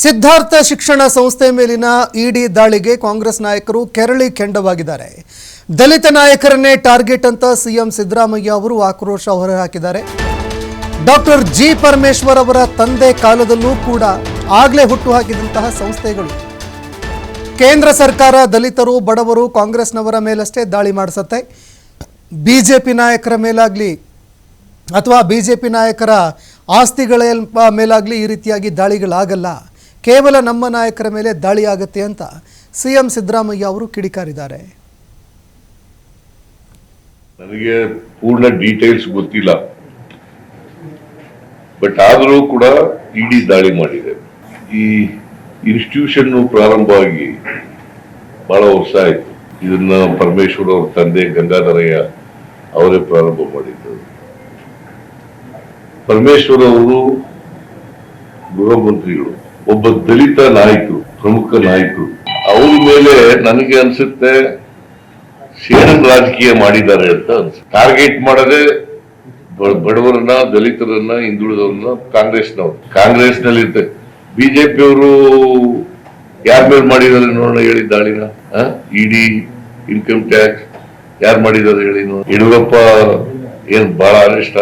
ಸಿದ್ಧಾರ್ಥ ಶಿಕ್ಷಣ ಸಂಸ್ಥೆ ಮೇಲಿನ ಇಡಿ ದಾಳಿಗೆ ಕಾಂಗ್ರೆಸ್ ನಾಯಕರು ಕೆರಳಿ ಕೆಂಡವಾಗಿದ್ದಾರೆ. ದಲಿತ ನಾಯಕರನ್ನೇ ಟಾರ್ಗೆಟ್ ಅಂತ ಸಿಎಂ ಸಿದ್ದರಾಮಯ್ಯ ಅವರು ಆಕ್ರೋಶ ಹೊರಹಾಕಿದ್ದಾರೆ. ಡಾಕ್ಟರ್ ಜಿ ಪರಮೇಶ್ವರ್ ಅವರ ತಂದೆ ಕಾಲದಲ್ಲೂ ಕೂಡ ಆಗಲೇ ಹುಟ್ಟು ಹಾಕಿದಂತಹ ಸಂಸ್ಥೆಗಳು. ಕೇಂದ್ರ ಸರ್ಕಾರ ದಲಿತರು, ಬಡವರು ಕಾಂಗ್ರೆಸ್ನವರ ಮೇಲಷ್ಟೇ ದಾಳಿ ಮಾಡಿಸುತ್ತೆ. ಬಿಜೆಪಿ ನಾಯಕರ ಮೇಲಾಗಲಿ ಅಥವಾ ಬಿಜೆಪಿ ನಾಯಕರ ಆಸ್ತಿಗಳ ಮೇಲಾಗಲಿ ಈ ರೀತಿಯಾಗಿ ದಾಳಿಗಳಾಗಲ್ಲ. ಕೇವಲ ನಮ್ಮ ನಾಯಕರ ಮೇಲೆ ದಾಳಿ ಆಗುತ್ತೆ ಅಂತ ಸಿ ಎಂ ಸಿದ್ದರಾಮಯ್ಯ ಅವರು ಕಿಡಿಕಾರಿದ್ದಾರೆ. ನನಗೆ ಪೂರ್ಣ ಡೀಟೇಲ್ಸ್ ಗೊತ್ತಿಲ್ಲ. ಬಟ್ ಆದರೂ ಕೂಡ ಇಡಿ ದಾಳಿ ಮಾಡಿದೆ. ಈ ಇನ್ಸ್ಟಿಟ್ಯೂಷನ್ ಪ್ರಾರಂಭವಾಗಿ ಬಹಳ ವರ್ಷ ಆಯ್ತು. ಇದನ್ನ ಪರಮೇಶ್ವರ್ ಅವರ ತಂದೆ ಗಂಗಾಧರಯ್ಯ ಅವರೇ ಪ್ರಾರಂಭ ಮಾಡಿದ್ದರು ಪರಮೇಶ್ವರ್ ಅವರು ಗೃಹ ಮಂತ್ರಿಗಳು. ಒಬ್ಬ ದಲಿತ ನಾಯಕರು, ಪ್ರಮುಖ ನಾಯಕರು, ಅವ್ರ ಮೇಲೆ ನನಗೆ ಅನ್ಸುತ್ತೆ ಸೇಡನ್ ರಾಜಕೀಯ ಮಾಡಿದ್ದಾರೆ ಅಂತ ಅನ್ಸುತ್ತೆ. ಟಾರ್ಗೆಟ್ ಮಾಡದೆ ಬಡವರನ್ನ, ದಲಿತರನ್ನ ಹಿಂದುಳಿದವ್ರನ್ನ ಕಾಂಗ್ರೆಸ್ನವ್ರು. ಕಾಂಗ್ರೆಸ್ನಲ್ಲಿ ಇರ್ತಾರೆ ಬಿಜೆಪಿ ಅವರು ಯಾರ ಮೇಲೆ ಮಾಡಿದ್ದಾರೆ ನೋಡೋಣ ಹೇಳಿ ದಾಳಿನ? ಇಡಿ ಇನ್ಕಮ್ ಟ್ಯಾಕ್ಸ್ ಯಾರು ಮಾಡಿದ್ದಾರೆ ಹೇಳಿ ಯಡಿಯೂರಪ್ಪ ಏನ್ ಬಹಳ ಅನಿಷ್ಟ?